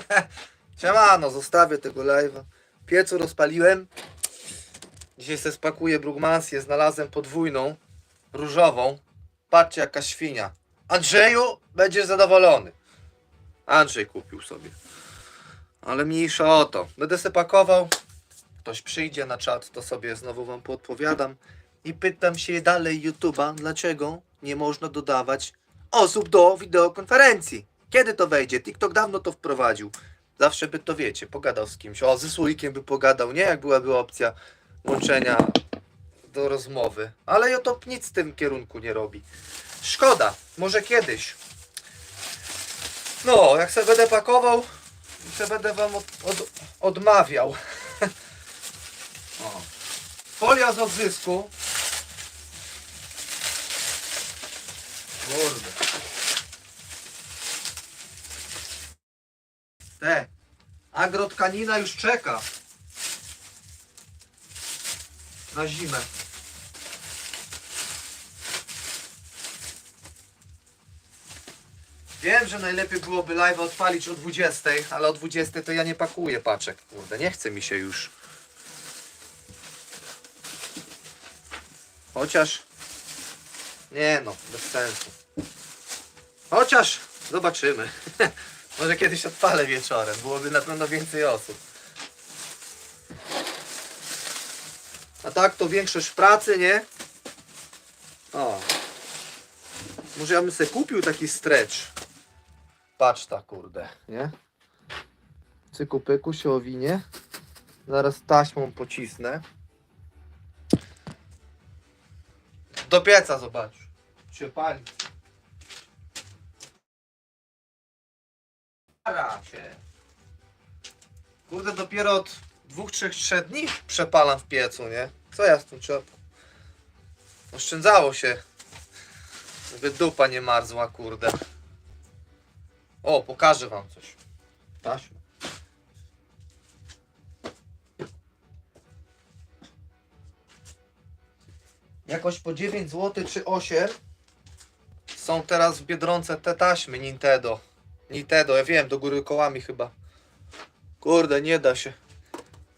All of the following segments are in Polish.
Siemano, zostawię tego live'a. Piecu rozpaliłem. Dzisiaj se spakuję brugmansję. Znalazłem podwójną, różową. Patrzcie jaka świnia. Andrzeju, będziesz zadowolony. Andrzej kupił sobie. Ale mniejsza o to. Będę se pakował. Ktoś przyjdzie na czat, to sobie znowu wam podpowiadam. I pytam się dalej YouTube'a, dlaczego nie można dodawać osób do wideokonferencji. Kiedy to wejdzie? TikTok dawno to wprowadził. Zawsze by to wiecie, pogadał z kimś. O, ze słoikiem by pogadał, nie? Jak byłaby opcja łączenia do rozmowy. Ale YouTube nic w tym kierunku nie robi. Szkoda, może kiedyś. No, jak sobie będę pakował, to będę wam od, od, odmawiał. o. Folia z odzysku. Kurde. Te. Agrotkanina już czeka. Na zimę. Wiem, że najlepiej byłoby live odpalić o 20, ale o 20 to ja nie pakuję paczek. Kurde, nie chce mi się już. Chociaż. Nie no, bez sensu. Chociaż zobaczymy. Może kiedyś odpalę wieczorem. Byłoby na pewno więcej osób. A tak to większość pracy, nie? O. Może ja bym sobie kupił taki stretch. Patrz ta kurde, nie? Cyku pyku się owinie. Zaraz taśmą pocisnę. Do pieca zobacz. Się pali. Stara się. Kurde, dopiero od dwóch, trzech, trzech dni przepalam w piecu, nie? Co ja z tym czepką? Oszczędzało się. Żeby dupa nie marzła, kurde. O, pokażę wam coś. Taśma. Jakoś po 9 zł czy 8 są teraz w Biedronce te taśmy Nintendo. Nintendo, ja wiem, do góry kołami chyba. Kurde, nie da się.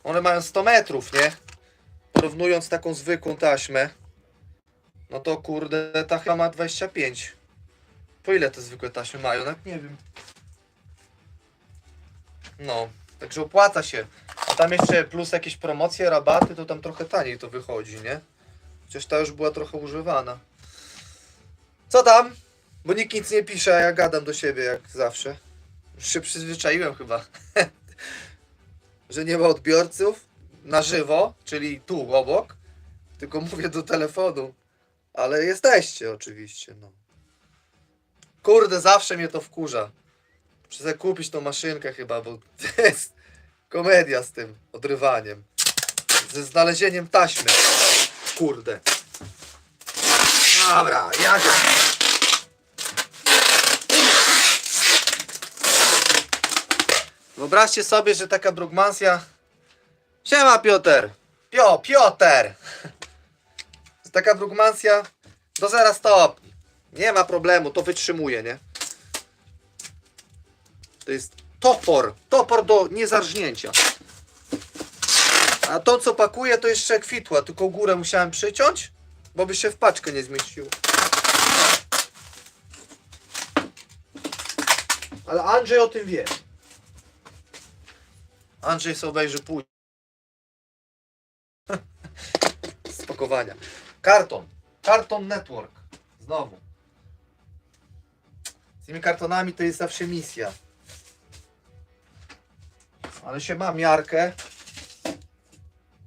One mają 100 metrów, nie? Porównując taką zwykłą taśmę, no to kurde, ta chyba ma 25. Po ile te zwykłe taśmy mają? Nie wiem. No, także opłaca się. A tam jeszcze plus jakieś promocje, rabaty, to tam trochę taniej to wychodzi, nie? Chociaż ta już była trochę używana. Co tam? Bo nikt nic nie pisze, a ja gadam do siebie jak zawsze. Już się przyzwyczaiłem chyba. Że nie ma odbiorców na żywo, czyli tu obok, tylko mówię do telefonu. Ale jesteście oczywiście, no. Kurde, zawsze mnie to wkurza. Muszę kupić tą maszynkę chyba, bo to jest komedia z tym odrywaniem. Ze znalezieniem taśmy. Kurde. Dobra, jadę. Wyobraźcie sobie, że taka brugmansja... Siema Piotr! Pio, Piotr! Taka brugmansja do 0 stopni. Nie ma problemu, to wytrzymuje, nie? To jest topor. Topor do niezarżnięcia. A to, co pakuję, to jeszcze kwitła, tylko górę musiałem przyciąć, bo by się w paczkę nie zmieściło. Ale Andrzej o tym wie. Andrzej sobie obejrzy później. Spakowania. Karton. Karton Network. Znowu. Z tymi kartonami to jest zawsze misja. Ale się ma miarkę.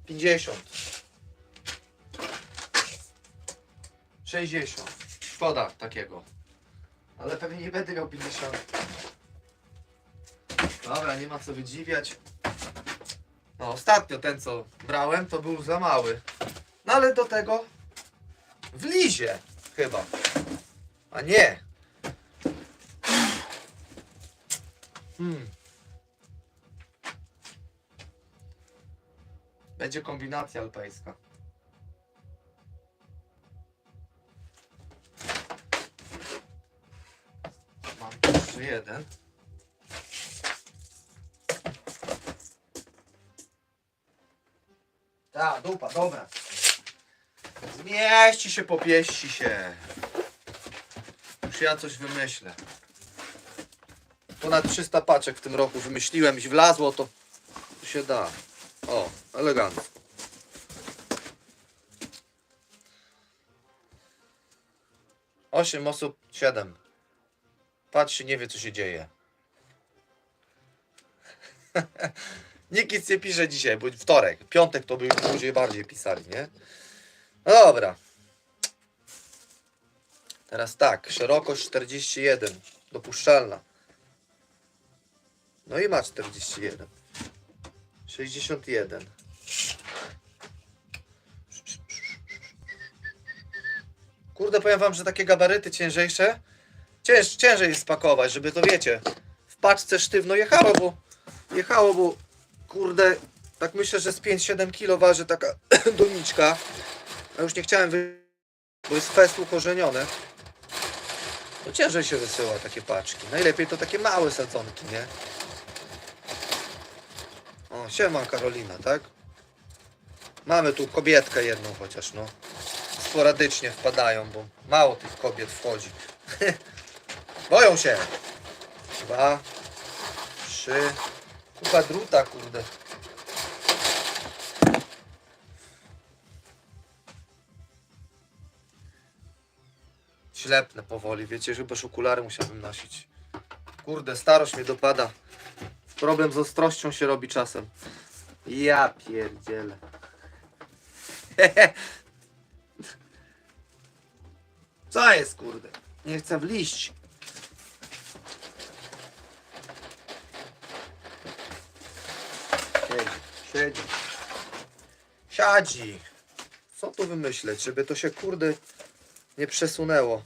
50. 60. Szkoda takiego. Ale pewnie nie będę miał 50. Dobra, nie ma co wydziwiać. No, ostatnio ten co brałem to był za mały. No ale do tego w lizie chyba. A nie. Hmm. Będzie kombinacja alpejska. Mam jeszcze jeden. Ta, dupa, dobra. Zmieści się, popieści się. Już ja coś wymyślę. Ponad 300 paczek w tym roku wymyśliłem i wlazło, to się da. O, elegancko. Osiem osób, siedem. Patrzcie, nie wie co się dzieje. Nikt nie pisze dzisiaj, bo wtorek. Piątek to by ludzie bardziej pisali, nie? No dobra. Teraz tak, szerokość 41, dopuszczalna. No i ma 41. 61. Kurde, powiem wam, że takie gabaryty ciężejsze, cięż, ciężej jest spakować, żeby to wiecie, w paczce sztywno jechało, bo jechało, bo kurde, tak myślę, że z 5-7 kilo waży taka doniczka. A już nie chciałem wy... bo jest fest ukorzenione. To ciężej się wysyła takie paczki. Najlepiej to takie małe sadzonki, nie? O, siema Karolina, tak? Mamy tu kobietkę jedną chociaż, no. Sporadycznie wpadają, bo mało tych kobiet wchodzi. Boją się. Dwa, trzy. Kupa druta, kurde. Ślepnę powoli, wiecie, chyba już okulary musiałbym nosić. Kurde, starość mnie dopada. Problem z ostrością się robi czasem. Ja pierdzielę. Co jest, kurde? Nie chcę wliść. Siedzi. Siadzi. Co tu wymyśleć, żeby to się, kurde, nie przesunęło.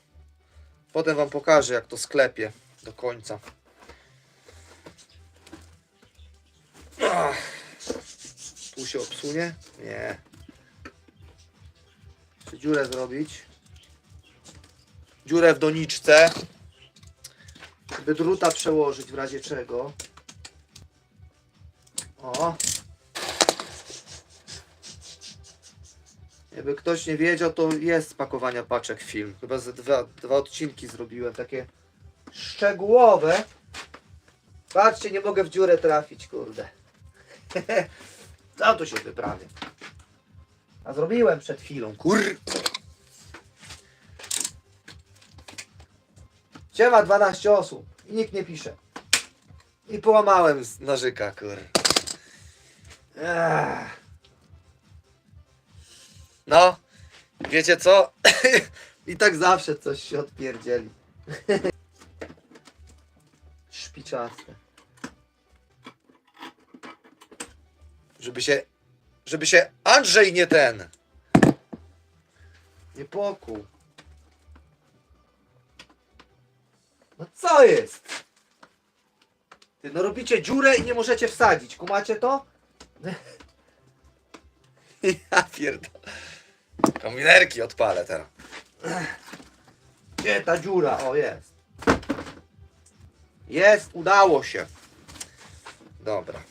Potem wam pokażę, jak to sklepie do końca. Ach. Tu się obsunie? Nie. Czy dziurę zrobić? Dziurę w doniczce. Żeby druta przełożyć w razie czego. O. Jakby ktoś nie wiedział, to jest spakowania paczek film. Chyba ze dwa, dwa odcinki zrobiłem, takie szczegółowe. Patrzcie, nie mogę w dziurę trafić, kurde. Co tu się wyprawia? A zrobiłem przed chwilą, kur... Siema 12 osób i nikt nie pisze. I połamałem z nożyka, kur. Ech. No, wiecie co? I tak zawsze coś się odpierdzieli. Szpiczaste. Żeby się, żeby się Andrzej nie ten. Nie pokół. No co jest? Ty, no robicie dziurę i nie możecie wsadzić. Kumacie to? Ja pierdolę. Kombinerki odpalę teraz. Gdzie ta dziura? O, jest. Jest, udało się. Dobra.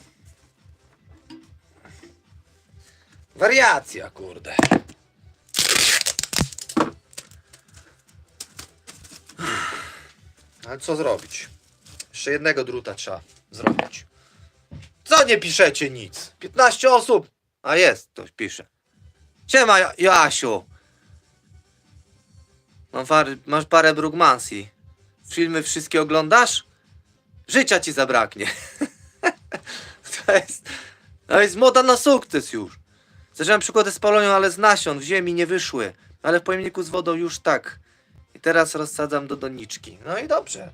Wariacja, kurde. Ale co zrobić? Jeszcze jednego druta trzeba zrobić. Co nie piszecie nic? 15 osób. A jest, ktoś pisze. Siema, Ja- Jasiu. Mam masz parę brugmansji. Filmy wszystkie oglądasz? Życia ci zabraknie. to jest, to jest moda na sukces już. Zacząłem przykłady z polonią, ale z nasion w ziemi nie wyszły. Ale w pojemniku z wodą już tak. I teraz rozsadzam do doniczki. No i dobrze.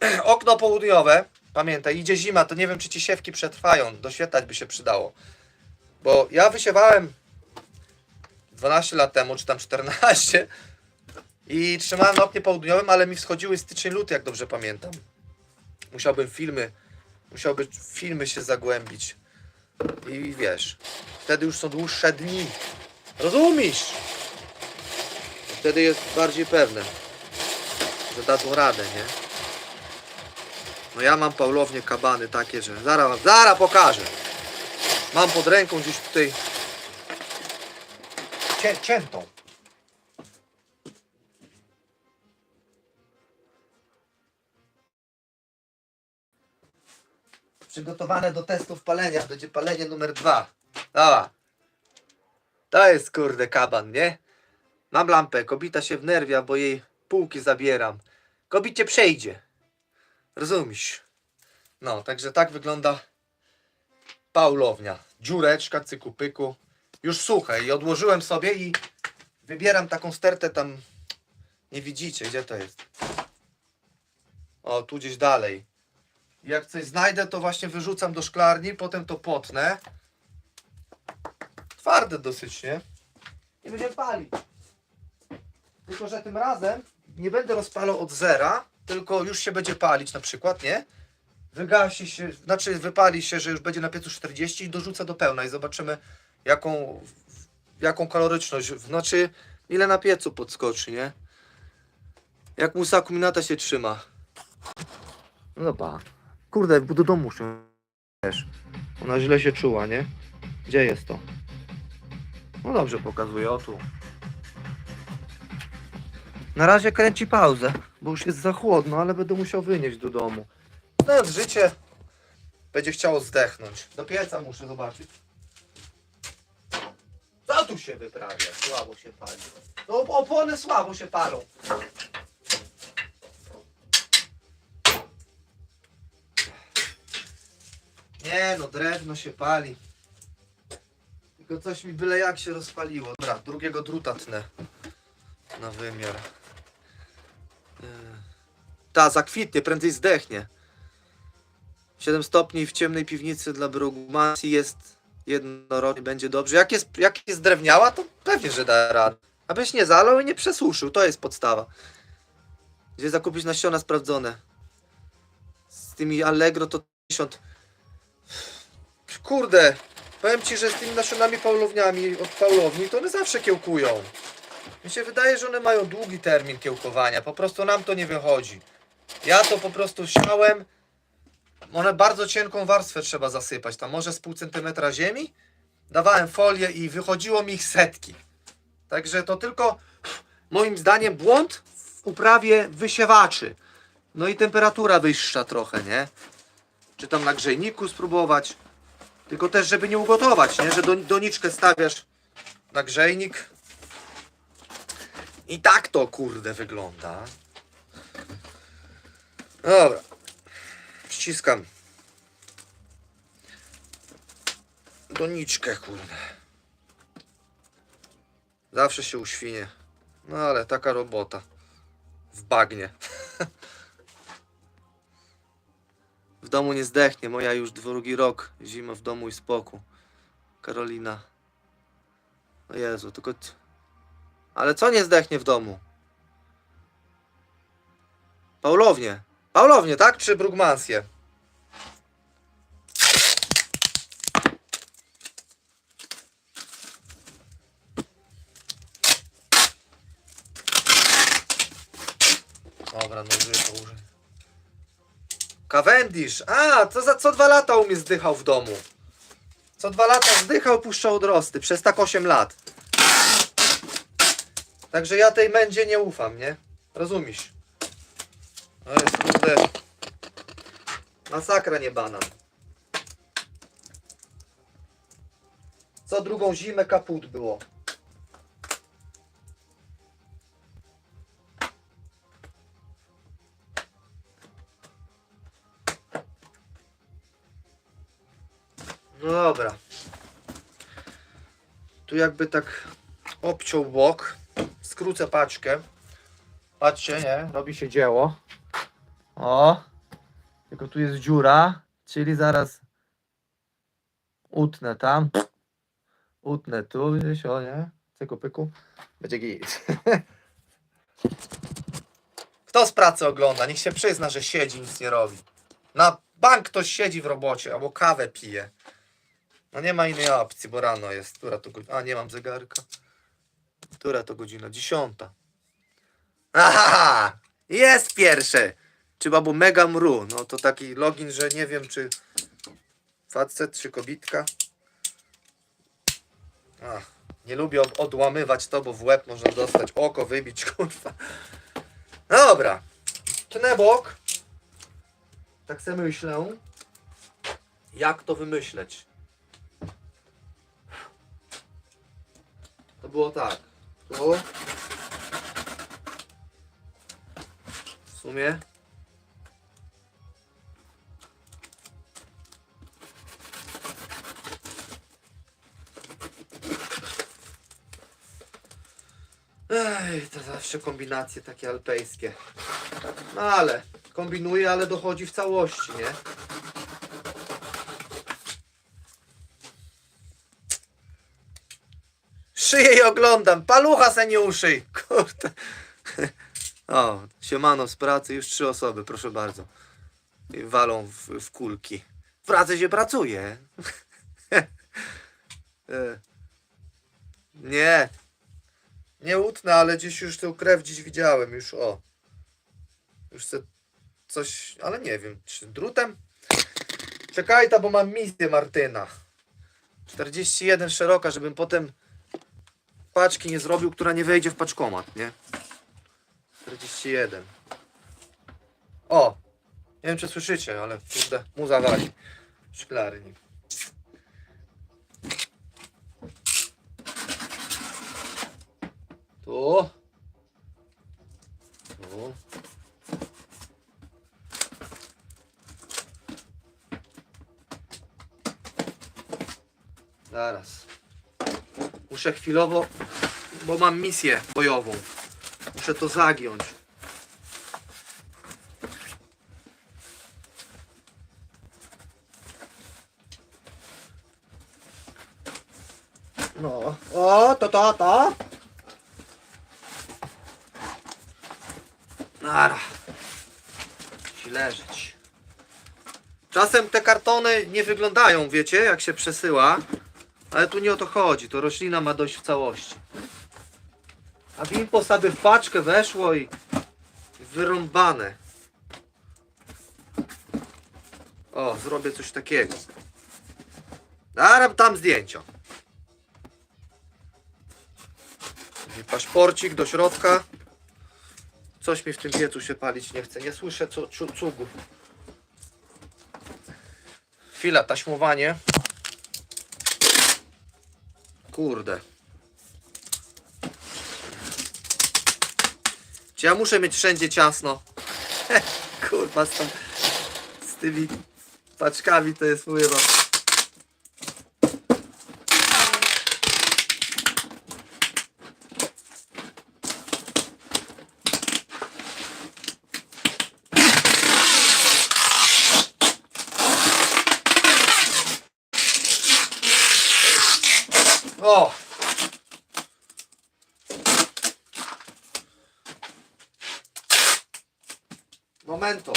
Okno południowe. Pamiętaj, idzie zima, to nie wiem, czy ci siewki przetrwają. Doświetlać by się przydało. Bo ja wysiewałem 12 lat temu, czy tam 14 i trzymałem na oknie południowym, ale mi wschodziły styczeń, luty, jak dobrze pamiętam. Musiałbym filmy, musiałby filmy się zagłębić. I wiesz, wtedy już są dłuższe dni. Rozumiesz? Wtedy jest bardziej pewne, że dadzą radę, nie? No ja mam Paulownie kabany takie, że zaraz, zaraz pokażę. Mam pod ręką gdzieś tutaj Cię, ciętą. Przygotowane do testów palenia. Będzie palenie numer dwa. Dobra. To jest kurde kaban, nie? Mam lampę. Kobita się wnerwia, bo jej półki zabieram. Kobicie przejdzie. Rozumiesz? No, także tak wygląda Paulownia. Dziureczka, cyku pyku. Już suche i odłożyłem sobie i wybieram taką stertę tam. Nie widzicie, gdzie to jest? O, tu gdzieś dalej. Jak coś znajdę, to właśnie wyrzucam do szklarni, potem to potnę. Twarde dosyć, nie? I będziemy palić. Tylko, że tym razem nie będę rozpalał od zera, tylko już się będzie palić na przykład, nie? Wygasi się, znaczy wypali się, że już będzie na piecu 40 i dorzucę do pełna i zobaczymy jaką, jaką kaloryczność, znaczy ile na piecu podskoczy, nie? Jak musa kuminata się trzyma. No dobra. Kurde, do domu muszę. Też. Ona źle się czuła, nie? Gdzie jest to? No dobrze pokazuje, o tu. Na razie kręci pauzę, bo już jest za chłodno, ale będę musiał wynieść do domu. No życie będzie chciało zdechnąć. Do pieca muszę zobaczyć. Tu się wyprawia? Słabo się pali. No opony słabo się palą. Nie no, drewno się pali. Tylko coś mi byle jak się rozpaliło. Dobra, drugiego druta tnę. Na wymiar. Yy. Ta, zakwitnie, prędzej zdechnie. 7 stopni w ciemnej piwnicy dla brugmacji jest jednorodnie, będzie dobrze. Jak jest, jak jest drewniała, to pewnie, że da radę. Abyś nie zalał i nie przesuszył, to jest podstawa. Gdzie zakupić nasiona sprawdzone? Z tymi Allegro to 50. Kurde, powiem ci, że z tymi nasionami paulowniami od paulowni to one zawsze kiełkują. Mi się wydaje, że one mają długi termin kiełkowania. Po prostu nam to nie wychodzi. Ja to po prostu siałem. One bardzo cienką warstwę trzeba zasypać. Tam może z pół centymetra ziemi. Dawałem folię i wychodziło mi ich setki. Także to tylko moim zdaniem błąd w uprawie wysiewaczy. No i temperatura wyższa trochę, nie? Czy tam na grzejniku spróbować. Tylko też, żeby nie ugotować, nie? Że do, doniczkę stawiasz na grzejnik. I tak to kurde wygląda. Dobra. Ściskam. Doniczkę, kurde. Zawsze się uświnie. No ale taka robota. W bagnie. w domu nie zdechnie. Moja już drugi rok. Zima w domu i spokój. Karolina. O Jezu, tylko... Ale co nie zdechnie w domu? Paulownie. Paulownie, tak? Czy Brugmansję? Dobra, no to użyj. Cavendish! A, co za co dwa lata u mnie zdychał w domu. Co dwa lata zdychał, puszczał odrosty. Przez tak 8 lat. Także ja tej mędzie nie ufam, nie? Rozumiesz? To jest kurde... Masakra nie banan. Co drugą zimę kaput było. No dobra. Tu jakby tak obciął bok. Skrócę paczkę. Patrzcie, nie? Robi się dzieło. O! Tylko tu jest dziura, czyli zaraz utnę tam. Utnę tu, gdzieś, o nie? Cyku pyku. Będzie git. Kto z pracy ogląda? Niech się przyzna, że siedzi, nic nie robi. Na bank ktoś siedzi w robocie albo kawę pije. No nie ma innej opcji, bo rano jest. Która to godzina? A, nie mam zegarka. Która to godzina? Dziesiąta. Aha! Jest pierwsze! Czy babu Mega Mru? No to taki login, że nie wiem czy facet czy kobitka. Ach, Nie lubię od- odłamywać to, bo w łeb można dostać, oko wybić, kurwa. No dobra. Tnę bok. Tak sobie myślę. Jak to wymyśleć? To było tak. Tu. W sumie. Ej, to zawsze kombinacje takie alpejskie. No ale kombinuje, ale dochodzi w całości, nie? Szyję i oglądam. Palucha se nie uszyj. Kurde. O, siemano z pracy, już trzy osoby, proszę bardzo. I walą w, w kulki. W pracy się pracuje. E. nie. Nie utnę, ale gdzieś już tę krew dziś widziałem, już o. Już coś, ale nie wiem, czy drutem? Czekaj ta, bo mam misję Martyna. 41 szeroka, żebym potem paczki nie zrobił, która nie wejdzie w paczkomat, nie? 41. O! Nie wiem, czy słyszycie, ale kurde, muza wali. Szklarni. Tu. Tu. Zaraz. Muszę chwilowo, bo mam misję bojową. Muszę to zagiąć. No, o, to, to, to. Nara. Ci leżeć. Czasem te kartony nie wyglądają, wiecie, jak się przesyła. Ale tu nie o to chodzi, to roślina ma dojść w całości. A bimpo sobie w paczkę weszło i wyrąbane. O, zrobię coś takiego. Daram tam zdjęcia. I Paszporcik do środka. Coś mi w tym piecu się palić nie chce. Nie słyszę cu, cugów. Chwila, taśmowanie. Kurde. Czy ja muszę mieć wszędzie ciasno? Kurwa, z, tą, z tymi paczkami to jest mówię wam. O! Momento.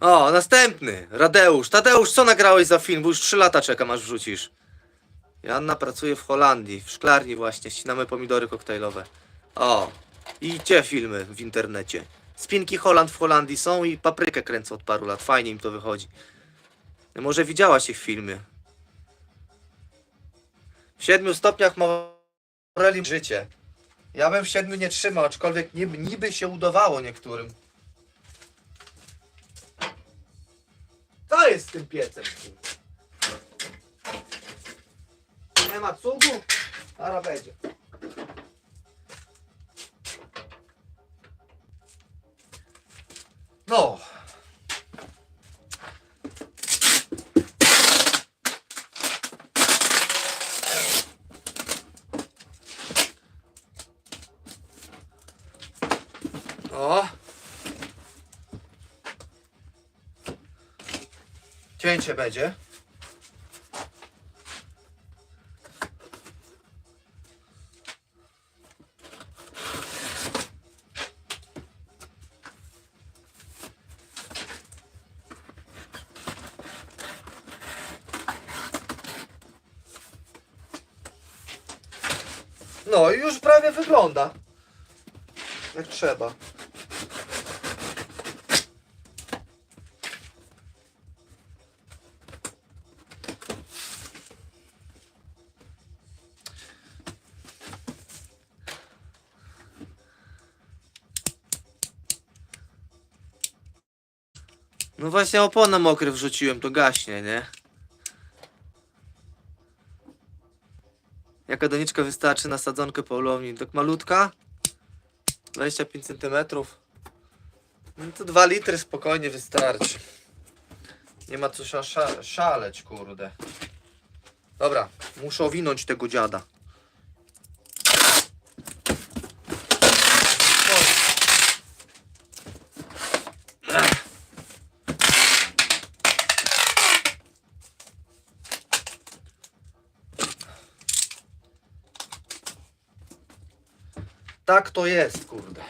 O, następny. Radeusz. Tadeusz, co nagrałeś za film? Bo już 3 lata czekam, aż wrzucisz. Joanna pracuje w Holandii, w szklarni właśnie, ścinamy pomidory koktajlowe. O, i te filmy w internecie. Spinki Holand w Holandii są i paprykę kręcą od paru lat. Fajnie im to wychodzi. Może widziałaś ich w filmie. W siedmiu stopniach moreli życie. Ja bym w siedmiu nie trzymał, aczkolwiek niby się udawało niektórym. Co jest z tym piecem? Nie ma cugu? Ara będzie. No. O. Cięcie będzie. No i już prawie wygląda. Jak trzeba. No właśnie oponę mokre wrzuciłem, to gaśnie, nie? Jaka doniczka wystarczy na sadzonkę połowni? Tak malutka? 25 cm. No to 2 litry spokojnie wystarczy. Nie ma co sza sza szaleć, kurde. Dobra, muszę owinąć tego dziada. Tak to jest, kurde.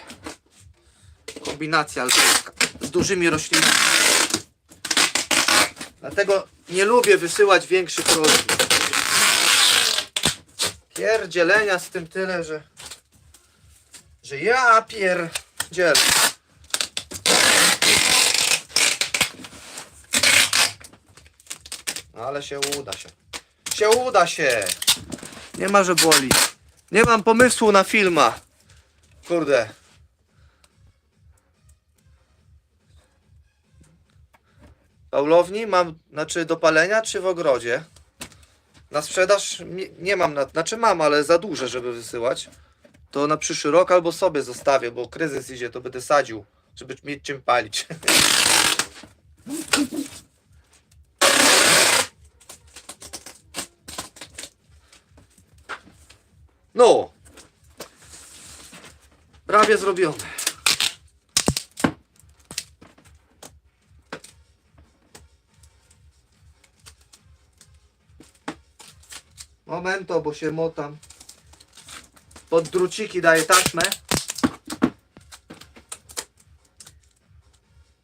Kombinacja alpejska z dużymi roślinami. Dlatego nie lubię wysyłać większych roślin. Pierdzielenia z tym tyle, że... Że ja pierdzielę. No ale się uda się. Się uda się. Nie ma, że boli. Nie mam pomysłu na filma. Kurde. Paulowni mam, znaczy do palenia czy w ogrodzie? Na sprzedaż nie, nie mam, na, znaczy mam, ale za duże, żeby wysyłać. To na przyszły rok albo sobie zostawię, bo kryzys idzie, to będę sadził, żeby mieć czym palić. No. Prawie zrobione. Momento, bo się motam. Pod druciki daję taśmę.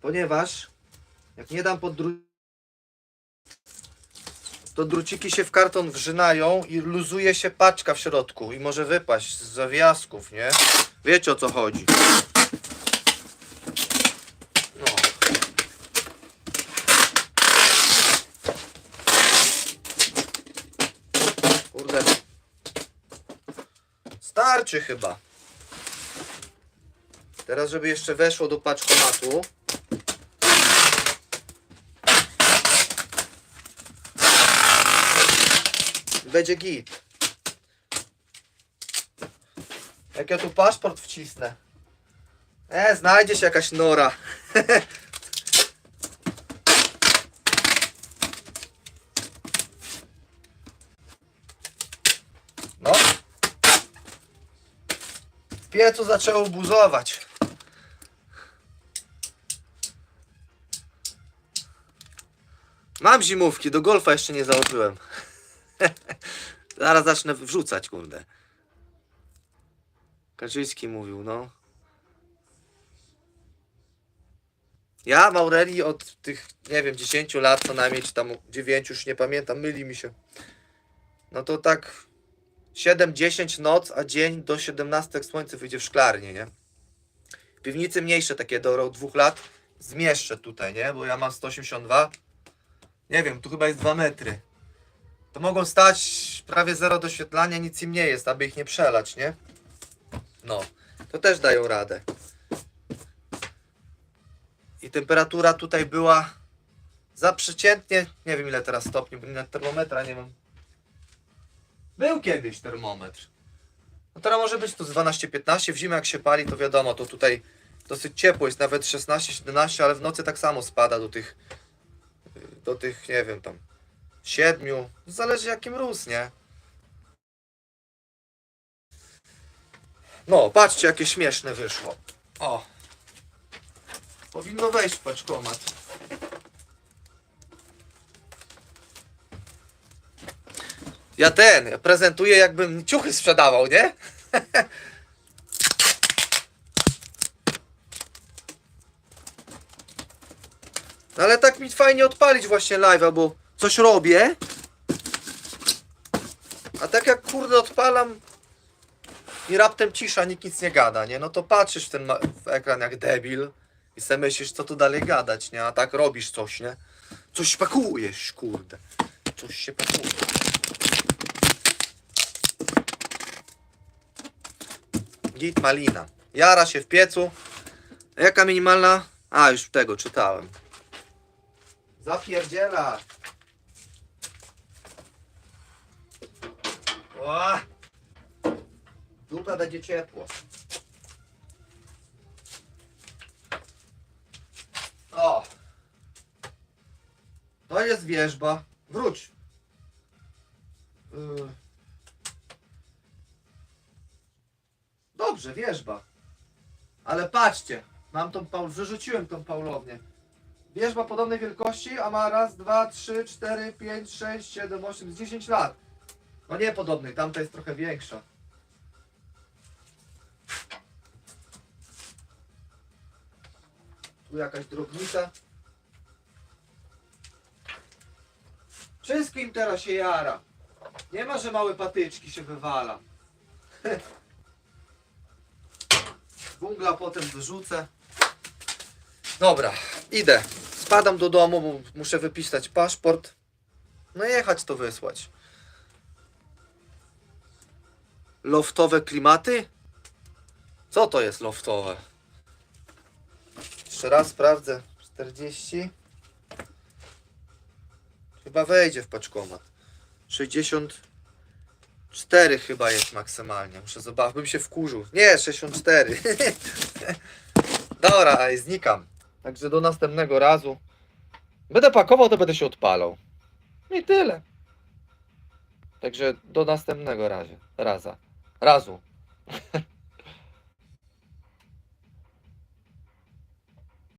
Ponieważ jak nie dam pod druciki, to druciki się w karton wrzynają i luzuje się paczka w środku i może wypaść z zawiasków, nie? Wiecie o co chodzi. No. Kurde. Starczy chyba. Teraz, żeby jeszcze weszło do paczkomatu. Będzie git. Jak ja tu paszport wcisnę. E, znajdzie się jakaś nora. No. W piecu zaczęło buzować. Mam zimówki, do golfa jeszcze nie założyłem. Zaraz zacznę wrzucać, kurde. Kaczyński mówił, no. Ja w Aurelii od tych, nie wiem, 10 lat co najmniej, czy tam 9, już nie pamiętam, myli mi się. No to tak 7-10 noc, a dzień do 17 jak słońce wyjdzie w szklarnię, nie? Piwnicy mniejsze takie do dwóch lat zmieszczę tutaj, nie? Bo ja mam 182. Nie wiem, tu chyba jest 2 metry. To mogą stać prawie zero doświetlania, nic im nie jest, aby ich nie przelać, nie? No, to też dają radę. I temperatura tutaj była za przeciętnie, nie wiem ile teraz stopni, bo na termometra nie mam. Był kiedyś termometr. No teraz może być tu z 12-15, w zimę jak się pali, to wiadomo, to tutaj dosyć ciepło jest, nawet 16-17, ale w nocy tak samo spada do tych, do tych, nie wiem, tam siedmiu, zależy jaki mróz, nie? No, patrzcie jakie śmieszne wyszło. O. Powinno wejść w paczkomat. Ja ten, prezentuję jakbym ciuchy sprzedawał, nie? No ale tak mi fajnie odpalić właśnie live'a, bo coś robię. A tak jak kurde odpalam i raptem cisza, nikt nic nie gada, nie? No to patrzysz w ten w ekran jak debil i sobie myślisz, co tu dalej gadać, nie? A tak robisz coś, nie? Coś pakujesz, kurde. Coś się pakuje. Git malina. Jara się w piecu. Jaka minimalna? A, już tego czytałem. Zapierdziela. Ła. Dupę będzie ciepło. O. To jest wierzba. Wróć. Yy. Dobrze, wierzba. Ale patrzcie, mam tą Paul, wyrzuciłem tą Paulownię. Wierzba podobnej wielkości, a ma raz, dwa, trzy, cztery, pięć, sześć, siedem, osiem, dziesięć lat. No nie podobnej, tamta jest trochę większa. Tu jakaś drobnica. Wszystkim teraz się jara. Nie ma, że małe patyczki się wywala. Wungla potem wyrzucę. Dobra, idę. Spadam do domu, bo muszę wypisać paszport. No jechać to wysłać. Loftowe klimaty? Co to jest loftowe? Jeszcze raz sprawdzę. 40. Chyba wejdzie w paczkomat. 64 chyba jest maksymalnie. Muszę zobaczyć, bym się wkurzył. Nie, 64. Dobra, znikam. Także do następnego razu. Będę pakował, to będę się odpalał. I tyle. Także do następnego razie. Raza. Razu.